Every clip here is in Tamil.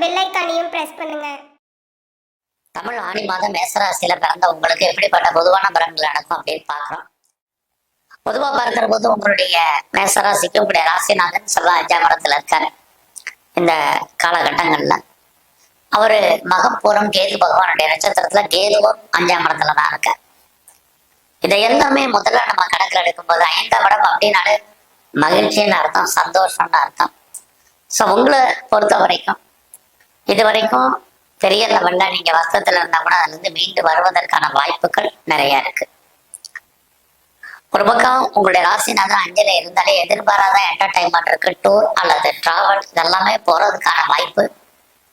பெல் ஐக்கானையும் பிரஸ் பண்ணுங்க. தமிழ் ஆணி மாதம் மேசராசியில பிறந்த உங்களுக்கு எப்படிப்பட்ட பொதுவான பலன்கள் நடக்கும் அப்படின்னு பாக்குறோம் பொதுவா பார்க்கிற போது உங்களுடைய மேசராசிக்கு உங்களுடைய ராசிநாதன் செவ்வாய் அஞ்சாம் இடத்துல இருக்காரு. இந்த காலகட்டங்கள்ல. அவரு மகப்பூரம் கேது பகவானுடைய நட்சத்திரத்துல கேதுவும் அஞ்சாம் இடத்துல தான் இருக்கார். இதை எல்லாமே முதல்ல நம்ம கணக்கில் எடுக்கும்போது ஐந்தாம் இடம் அப்படின்னாலே மகிழ்ச்சின்னு அர்த்தம் சந்தோஷம்னு அர்த்தம். ஸோ உங்களை பொறுத்த வரைக்கும் இது வரைக்கும் பெரிய லெவல்ல நீங்க வருத்தத்துல இருந்தா கூட அதுல இருந்து மீண்டு வருவதற்கான வாய்ப்புகள் நிறைய இருக்கு. ஒரு பக்கம் உங்களுடைய ராசிநாதன் அஞ்சல இருந்தாலே எதிர்பாராத என்டர்டைன்மெண்ட் இருக்கு டூர் அல்லது டிராவல் இதெல்லாமே போறதுக்கான வாய்ப்பு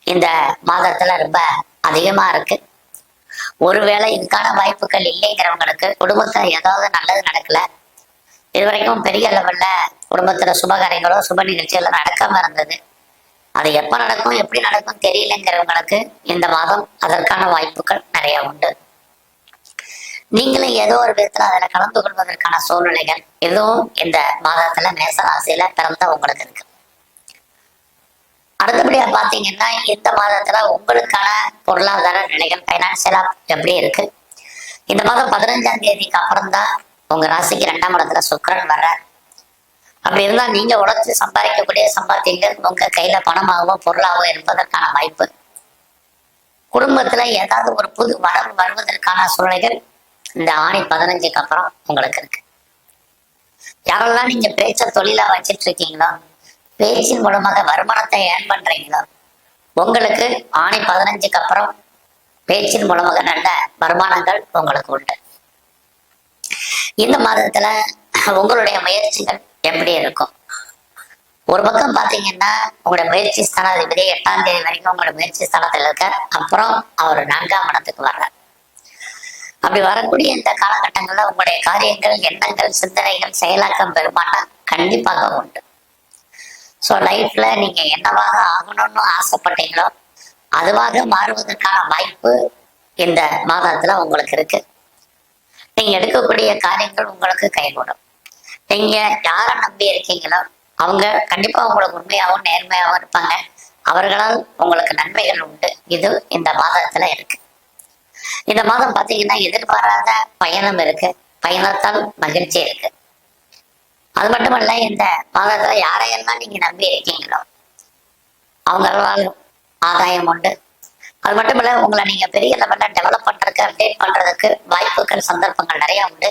இந்த மாதத்துல ரொம்ப அதிகமா இருக்கு. ஒருவேளை இதுக்கான வாய்ப்புகள் இல்லைங்கிறவங்களுக்கு குடும்பத்துல ஏதாவது நல்லது நடக்கல. இது வரைக்கும் பெரிய லெவல்ல குடும்பத்துல சுபகாரியங்களோ சுப நிகழ்ச்சிகளோ நடக்காம இருந்தது. அது எப்ப நடக்கும் எப்படி நடக்கும் தெரியலங்கிறவங்களுக்கு இந்த மாதம் அதற்கான வாய்ப்புகள் நிறைய உண்டு. நீங்களும் ஏதோ ஒரு விதத்துல அதுல கலந்து கொள்வதற்கான சூழ்நிலைகள் எதுவும் இந்த மாதத்துல மேசராசியில பிறந்த உங்களுக்கு இருக்கு. அடுத்தபடியா பாத்தீங்கன்னா இந்த மாதத்துல உங்களுக்கான பொருளாதார நிலைகள் பைனான்சியலா எப்படி இருக்கு? இந்த மாதம் பதினஞ்சாம் தேதிக்கு அப்புறம் தான் உங்க ராசிக்கு ரெண்டாம் இடத்துல சுக்கிரன் வர்றார். அப்படி இருந்தா நீங்க உழைச்சி சம்பாதிக்கக்கூடிய சம்பாத்தியங்கள் உங்க கையில பணமாகவோ பொருளாகவோ இருப்பதற்கான வாய்ப்பு. குடும்பத்துல ஏதாவது ஒரு புது வரவு வருவதற்கான சூழ்நிலைகள் இந்த ஆணி பதினஞ்சுக்கு அப்புறம் உங்களுக்கு இருக்கு. யாரெல்லாம் நீங்க பேச்ச தொழிலா வச்சிட்டு இருக்கீங்களோ பேச்சின் மூலமாக வருமானத்தை ஏர்ன் பண்றீங்களோ உங்களுக்கு ஆணி பதினஞ்சுக்கு அப்புறம் பேச்சின் மூலமாக நல்ல வருமானங்கள் உங்களுக்கு உண்டு. இந்த மாதத்துல உங்களுடைய முயற்சிகள் எப்படி இருக்கும்? ஒரு பக்கம் பாத்தீங்கன்னா உங்களோட முயற்சி ஸ்தானாதிபதி எட்டாம் தேதி வரைக்கும் உங்களோட முயற்சி ஸ்தானத்தில் இருக்க அப்புறம் அவர் நான்காம் இடத்துக்கு வர்றார். அப்படி வரக்கூடிய இந்த காலகட்டங்கள்ல உங்களுடைய காரியங்கள் எண்ணங்கள் சிந்தனைகள் செயலாக்கம் பெருமானம் கண்டிப்பாக உண்டு. ஸோ லைஃப்ல நீங்க என்னவாக ஆகணும்னு ஆசைப்பட்டீங்களோ அதுவாக மாறுவதற்கான வாய்ப்பு இந்த மாதத்துல உங்களுக்கு இருக்கு. நீங்க எடுக்கக்கூடிய காரியங்கள் உங்களுக்கு கைகூடும். நீங்க யாரை நம்பி இருக்கீங்களோ அவங்க கண்டிப்பா உங்களுக்கு உண்மையாகவும் நேர்மையாகவும் இருப்பாங்க. அவர்களால் உங்களுக்கு நன்மைகள் உண்டு. இது இந்த மாதத்துல இருக்கு. இந்த மாதம் பாத்தீங்கன்னா எதிர்பாராத பயணம் இருக்கு. பயணத்தால் மகிழ்ச்சி இருக்கு. அது மட்டுமல்ல இந்த மாதத்துல யாரையெல்லாம் நீங்க நம்பி இருக்கீங்களோ அவங்களால் ஆதாயம் உண்டு. அது மட்டும் இல்ல உங்களை நீங்க பெரிய லெவல்ல டெவலப் பண்றதுக்கு அப்டேட் பண்றதுக்கு வாய்ப்புகள் சந்தர்ப்பங்கள் நிறைய உண்டு.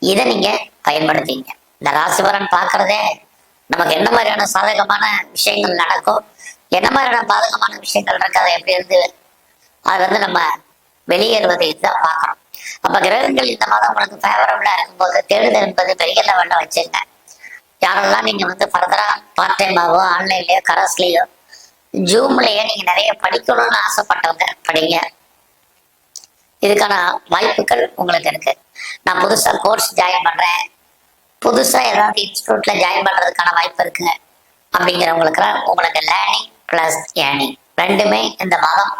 இதை நீங்க பயன்படுத்திங்க. இந்த ராசிபலன் பாக்குறதே நமக்கு என்ன மாதிரியான சாதகமான விஷயங்கள் நடக்கும் என்ன மாதிரியான பாதகமான விஷயங்கள் இருக்கு அதை எப்படி இருந்து அது வந்து நம்ம வெளியேறுவதை தான் பார்க்கணும் அப்ப கிரகங்கள் இந்த மாதம் உங்களுக்கு ஃபேவரபிளா இருக்கும்போது தேடுதல் என்பது பெரிய லெவல்ல வச்சுங்க யாரெல்லாம் நீங்க வந்து ஃபர்தரா பார்ட் டைமாவோ ஆன்லைன்லயோ கரஸ்லயோ ஜூம்லயே நீங்க நிறைய படிக்கணும்னு ஆசைப்பட்டவங்க படிங்க. இதுக்கான வாய்ப்புகள் உங்களுக்கு இருக்கு. நான் புதுசா கோர்ஸ் ஜாயின் பண்றேன். புதுசா ஏதாவது இன்ஸ்டியூட்ல ஜாயின் பண்றதுக்கான வாய்ப்பு இருக்குங்க அப்படிங்கிறவங்களுக்கு உங்களுக்கு லேர்னிங் பிளஸ் ஏர்னிங் ரெண்டுமே இந்த மாதம்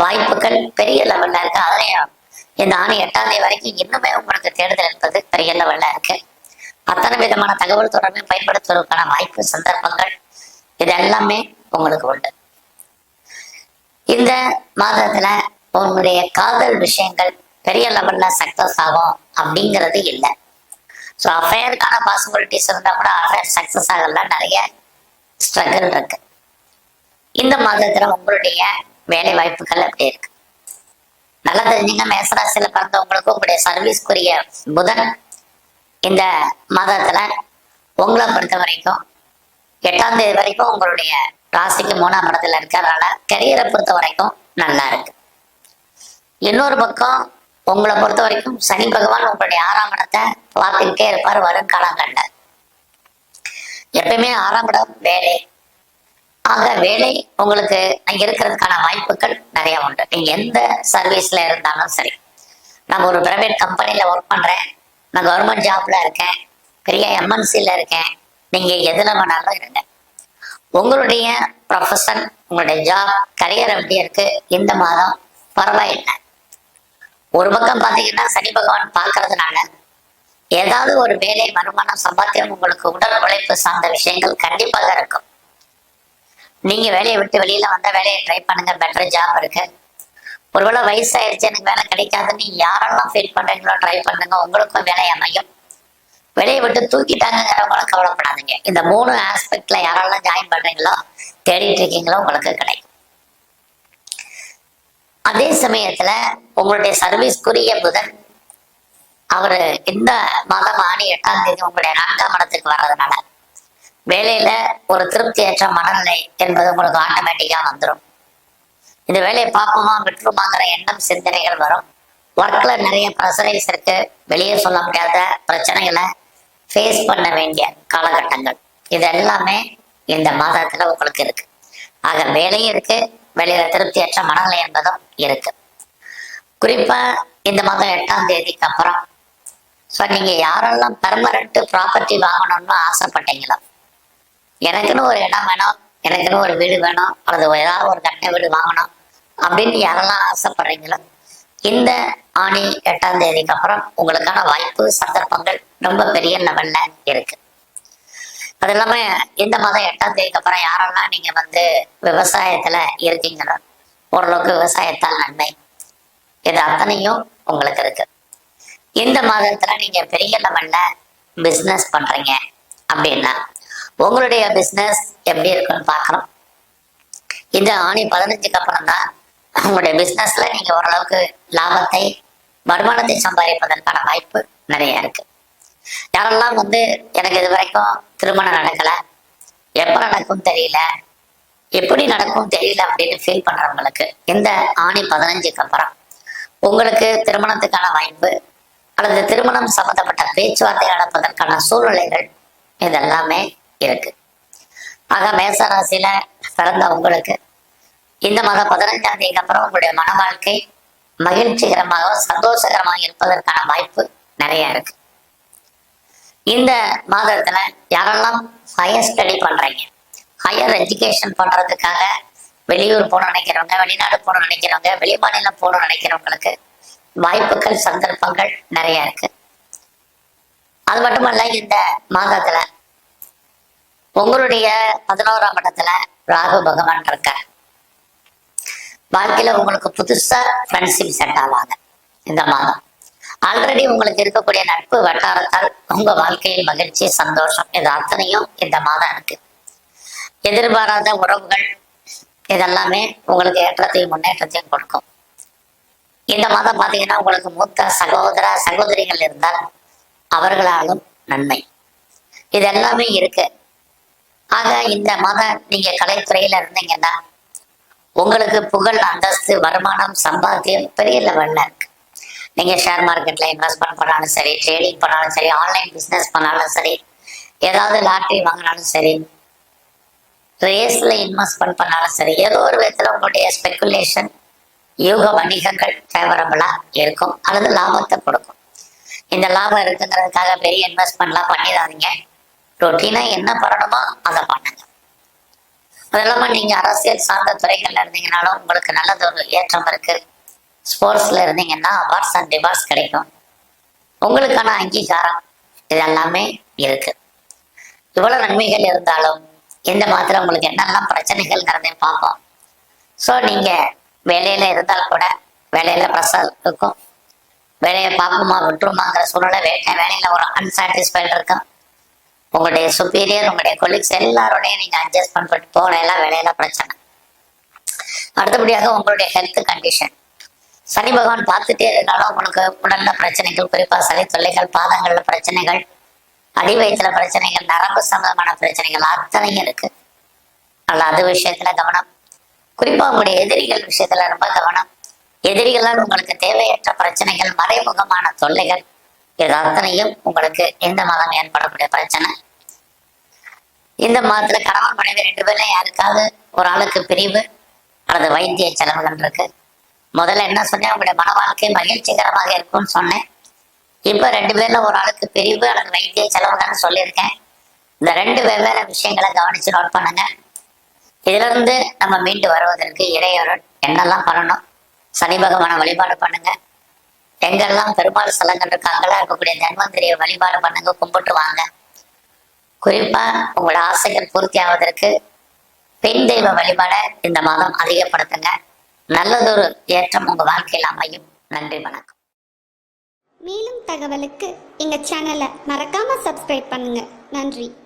வாய்ப்புகள் பெரிய லெவல்ல இருக்கு. அதுலயும் இந்த ஆணி எட்டாம் தேதி வரைக்கும் இன்னுமே உங்களுக்கு தேடுதல் என்பது பெரிய லெவல்ல இருக்கு. அத்தனை விதமான தகவல் தொடர்பை பயன்படுத்துவதற்கான வாய்ப்பு சந்தர்ப்பங்கள் இது எல்லாமே உங்களுக்கு உண்டு. இந்த மாதத்துல உங்களுடைய காதல் விஷயங்கள் பெரிய லெவல்ல சக்சஸ் ஆகும் அப்படிங்கிறது இல்லை. ஸோ அஃபேருக்கான பாசிபிலிட்டிஸ் இருந்தால் கூட அஃபேர் சக்சஸ் ஆகல நிறைய ஸ்ட்ரகிள் இருக்கு. இந்த மாதத்துல உங்களுடைய வேலை வாய்ப்புகள் எப்படி இருக்கு? நல்லா தெரிஞ்சுங்க. மேசராசியில பிறந்தவங்களுக்கு உங்களுடைய சர்வீஸ்க்குரிய புதன் இந்த மாதத்துல உங்களை பொறுத்த வரைக்கும் எட்டாம் தேதி வரைக்கும் உங்களுடைய ராசிக்கு மூணாம் இடத்துல இருக்கிறதுனால கரியரை பொறுத்த வரைக்கும் நல்லா இருக்கு. இன்னொரு பக்கம் உங்களை பொறுத்த வரைக்கும் சனி பகவான் உங்களுடைய ஆறாம் இடத்தை பார்த்துக்கிட்டே இருப்பார் வரும் காலங்கள்ல. எப்பயுமே ஆறாம் இடம் வேலை. ஆக வேலை உங்களுக்கு அங்க இருக்கிறதுக்கான வாய்ப்புகள் நிறைய உண்டு. நீங்க எந்த சர்வீஸ்ல இருந்தாலும் சரி. நான் ஒரு பிரைவேட் கம்பெனில ஒர்க் பண்றேன். நான் கவர்மெண்ட் ஜாப்ல இருக்கேன். பெரிய எம்என்சில இருக்கேன். நீங்க எதுல வேணாலும் இருங்க. உங்களுடைய ப்ரொஃபஷன் உங்களுடைய ஜாப் கரியர் எப்படி இருக்கு? இந்த மாதம் பரவாயில்லை. ஒரு பக்கம் பாத்தீங்கன்னா சனி பகவான் பார்க்கறதுனால ஏதாவது ஒரு வேலை வருமானம் சம்பாத்தியம் உங்களுக்கு உடல் உழைப்பு சார்ந்த விஷயங்கள் கண்டிப்பாக இருக்கும். நீங்க வேலையை விட்டு வெளியில வந்தா வேலையை ட்ரை பண்ணுங்க பெட்டர் ஜாப் இருக்கு. ஒருவேளை வயசாயிருச்சு எனக்கு வேலை கிடைக்காதுன்னு யாரெல்லாம் ஃபீல் பண்றீங்களோ ட்ரை பண்ணுங்க உங்களுக்கும் வேலை அமையும். வேலையை விட்டு தூக்கிட்டாங்கிறவங்களும் கவலைப்படாதீங்க. இந்த மூணு ஆஸ்பெக்ட்ல யாரெல்லாம் ஜாயின் பண்றீங்களோ தேடிட்டு இருக்கீங்களோ உங்களுக்கு கிடைக்கும். அதே சமயத்துல உங்களுடைய சர்வீஸ்க்குரிய புதன் அவரு இந்த மாதம் ஆணி எட்டாம் தேதி உங்களுடைய நான்காம் இடத்துக்கு வர்றதுனால வேலையில ஒரு திருப்தியற்ற மனநிலை என்பது உங்களுக்கு ஆட்டோமேட்டிக்கா வந்துடும் இந்த வேலையை பார்ப்போமா விட்டுருமாங்கிற எண்ணம் சிந்தனைகள் வரும். ஒர்க்ல நிறைய ப்ரெஷரைஸ் இருக்கு. வெளியே சொல்ல முடியாத பிரச்சனைகளை ஃபேஸ் பண்ண வேண்டிய காலகட்டங்கள். இது எல்லாமே இந்த மாதத்துல உங்களுக்கு இருக்கு. ஆக வேலையும் இருக்கு வெளியில திருப்தியற்ற மனநிலை என்பதும் இருக்கு. குறிப்பா இந்த மாதம் எட்டாம் தேதிக்கு அப்புறம். ஸோ நீங்க யாரெல்லாம் பெர்மனண்ட் ப்ராப்பர்ட்டி வாங்கணும்னு ஆசைப்பட்டீங்களோ எனக்குன்னு ஒரு இடம் வேணும் எனக்குன்னு ஒரு வீடு வேணும் அல்லது ஏதாவது ஒரு கட்ட வீடு வாங்கணும் அப்படின்னு யாரெல்லாம் ஆசைப்படுறீங்களோ இந்த ஆணி எட்டாம் தேதிக்கு அப்புறம் உங்களுக்கான வாய்ப்பு சந்தர்ப்பங்கள் ரொம்ப பெரிய லெவல்ல இருக்கு. அது இல்லாம இந்த மாதம் எட்டாம் தேதிக்கு அப்புறம் யாரெல்லாம் நீங்க வந்து விவசாயத்துல இருக்கீங்களோ ஓரளவுக்கு விவசாயத்தால் நன்மை. இது அத்தனையும் உங்களுக்கு இருக்கு. இந்த மாதத்துல நீங்க பெரிய லெவல்ல பிசினஸ் பண்றீங்க அப்படின்னா உங்களுடைய பிசினஸ் எப்படி இருக்குன்னு பார்க்கணும். இந்த ஆணி பதினஞ்சுக்கு அப்புறம் தான் உங்களுடைய பிசினஸ்ல நீங்க ஓரளவுக்கு லாபத்தை வருமானத்தை சம்பாதிப்பதற்கான வாய்ப்பு நிறைய இருக்கு. யாரெல்லாம் வந்து எனக்கு இது வரைக்கும் திருமணம் நடக்கல? எப்ப நடக்கும் தெரியல? எப்படி நடக்கும் தெரியல அப்படின்னு ஃபீல் பண்றவங்களுக்கு இந்த ஆணி பதினஞ்சுக்கு அப்புறம் உங்களுக்கு திருமணத்துக்கான வாய்ப்பு அல்லது திருமணம் சம்பந்தப்பட்ட பேச்சுவார்த்தை நடப்பதற்கான சூழ்நிலைகள் இதெல்லாமே இருக்கு. ஆக மேசராசியில பிறந்த உங்களுக்கு இந்த மாதம் பதினஞ்சாம் தேதிக்கு அப்புறம் உங்களுடைய மன வாழ்க்கை மகிழ்ச்சிகரமாகவும் சந்தோஷகரமாக இருப்பதற்கான வாய்ப்பு நிறைய இருக்கு. இந்த மாதத்துல யாரெல்லாம் ஹையர் ஸ்டடி பண்றீங்க? ஹையர் எஜுகேஷன் பண்றதுக்காக வெளியூர் போன நினைக்கிறவங்க வெளிநாடு போகணும்னு நினைக்கிறவங்க வெளி மாநிலம் போகணும்னு நினைக்கிறவங்களுக்கு வாய்ப்புகள் சந்தர்ப்பங்கள் நிறைய இருக்கு. அது மட்டுமல்ல இந்த மாதத்துல உங்களுடைய பதினோராம் இடத்துல ராகு பகவான் இருக்க வாழ்க்கையில உங்களுக்கு புதுசா ஃப்ரெண்ட்ஷிப் செட் ஆவாங்க. இந்த மாதம். ஆல்ரெடி உங்களுக்கு இருக்கக்கூடிய நட்பு வட்டாரத்தால் உங்க வாழ்க்கையில் மகிழ்ச்சி சந்தோஷம் இது அத்தனையும் இந்த மாதம் இருக்கு. எதிர்பாராத உறவுகள் இதெல்லாமே உங்களுக்கு ஏற்றத்தையும் முன்னேற்றத்தையும் கொடுக்கும். இந்த மாதம் பாத்தீங்கன்னா உங்களுக்கு மூத்த சகோதர சகோதரிகள் இருந்தால் அவர்களாலும் நன்மை. இது எல்லாமே இருக்கு. ஆக இந்த மாதம் நீங்க கலைத்துறையில இருந்தீங்கன்னா உங்களுக்கு புகழ் அந்தஸ்து வருமானம் சம்பாத்தியம் பெரிய லெவல்ல இருக்கு. நீங்க ஷேர் மார்க்கெட்ல இன்வெஸ்ட்மெண்ட் பண்ணாலும் சரி ட்ரேடிங் பண்ணாலும் சரி ஆன்லைன் பிசினஸ் பண்ணாலும் சரி ஏதாவது லாட்ரி வாங்கினாலும் சரி ரேஸ்ல இன்வெஸ்ட்மெண்ட் பண்ணாலும் சரி ஏதோ ஒரு விதத்துல உங்களுடைய ஸ்பெகுலேஷன் யூக வணிகங்கள் ஃபேவரபிளா இருக்கும் அல்லது லாபத்தை கொடுக்கும். இந்த லாபம் இருக்குங்கிறதுக்காக பெரிய இன்வெஸ்ட்மெண்ட்லாம் பண்ணிடாதீங்க. ரொட்டீனா என்ன பண்ணணுமோ அதை பண்ணுங்க. அது இல்லாமல் நீங்க அரசியல் சார்ந்த துறைகள்ல இருந்தீங்கனாலும் உங்களுக்கு நல்லது ஒரு ஏற்றம் இருக்கு. ஸ்போர்ட்ஸ்ல இருந்தீங்கன்னா அவார்ட்ஸ் அண்ட் டிவார்ட்ஸ் கிடைக்கும். உங்களுக்கான அங்கீகாரம் இதெல்லாமே இருக்கு. இவ்வளவு நன்மைகள் இருந்தாலும் இந்த மாத்திரம் உங்களுக்கு என்னெல்லாம் பிரச்சனைகள்ங்கிறதையும் பார்ப்போம். ஸோ நீங்க வேலையில இருந்தால் கூட வேலையில ப்ரெஷர் இருக்கும். வேலையை பார்ப்போமா விட்டுருமாங்கிற சூழ்நிலை வேலை வேலையில ஒரு அன்சாட்டிஸ்ஃபைட் இருக்கும். உங்களுடைய சுப்பீரியர் உங்களுடைய கொலீக்ஸ் எல்லாரோடையும் நீங்க அட்ஜஸ்ட் பண்ணிட்டு போகல எல்லாம் வேலையில பிரச்சனை. அடுத்தபடியாக உங்களுடைய ஹெல்த் கண்டிஷன் சனி பகவான் பார்த்துட்டே இருந்தாலும் உங்களுக்கு உடல்ல பிரச்சனைகள் குறிப்பா சளி தொல்லைகள் பாதங்கள்ல பிரச்சனைகள் அடி வயிற்றுல பிரச்சனைகள் நரம்பு சம்பந்தமான பிரச்சனைகள் அத்தனையும் இருக்கு. அதனால அது விஷயத்துல கவனம். குறிப்பா உங்களுடைய எதிரிகள் விஷயத்துல ரொம்ப கவனம். எதிரிகளால் உங்களுக்கு தேவையற்ற பிரச்சனைகள் மறைமுகமான தொல்லைகள் இது அத்தனையும் உங்களுக்கு இந்த மாதம் ஏற்படக்கூடிய பிரச்சனை. இந்த மாதத்துல கணவன் மனைவி ரெண்டு பேர்ல யாருக்காவது ஒரு ஆளுக்கு பிரிவு அல்லது வைத்திய செலவுகள் இருக்கு. முதல்ல என்ன சொன்னேன்? உங்களுடைய மன வாழ்க்கை மகிழ்ச்சிகரமாக இருக்கும்னு சொன்னேன். இப்ப ரெண்டு பேர்ல ஒரு ஆளுக்கு பிரிவு அல்லது வைத்திய செலவுகள்னு சொல்லியிருக்கேன். இந்த ரெண்டு வெவ்வேறு விஷயங்களை கவனிச்சு நோட் பண்ணுங்க. இதுல இருந்து நம்ம மீண்டு வருவதற்கு இறையொருள் என்னெல்லாம் பண்ணணும். சனி பகவான வழிபாடு பண்ணுங்க. எங்கெல்லாம் பெருமாள் ஸ்தலங்கள் இருக்கு அங்கெல்லாம் இருக்கக்கூடிய தன்வந்திரியை வழிபாடு பண்ணுங்க கும்பிட்டு வாங்க. குறிப்பா உங்களோட ஆசைகள் பூர்த்தி ஆவதற்கு பெண் தெய்வ வழிபாட இந்த மாதம் அதிகப்படுத்துங்க. நல்லதொரு ஏற்றம் உங்க வாழ்க்கையில் அமையும். நன்றி வணக்கம். மேலும் தகவலுக்கு எங்க சேனலை மறக்காம சப்ஸ்கிரைப் பண்ணுங்க. நன்றி.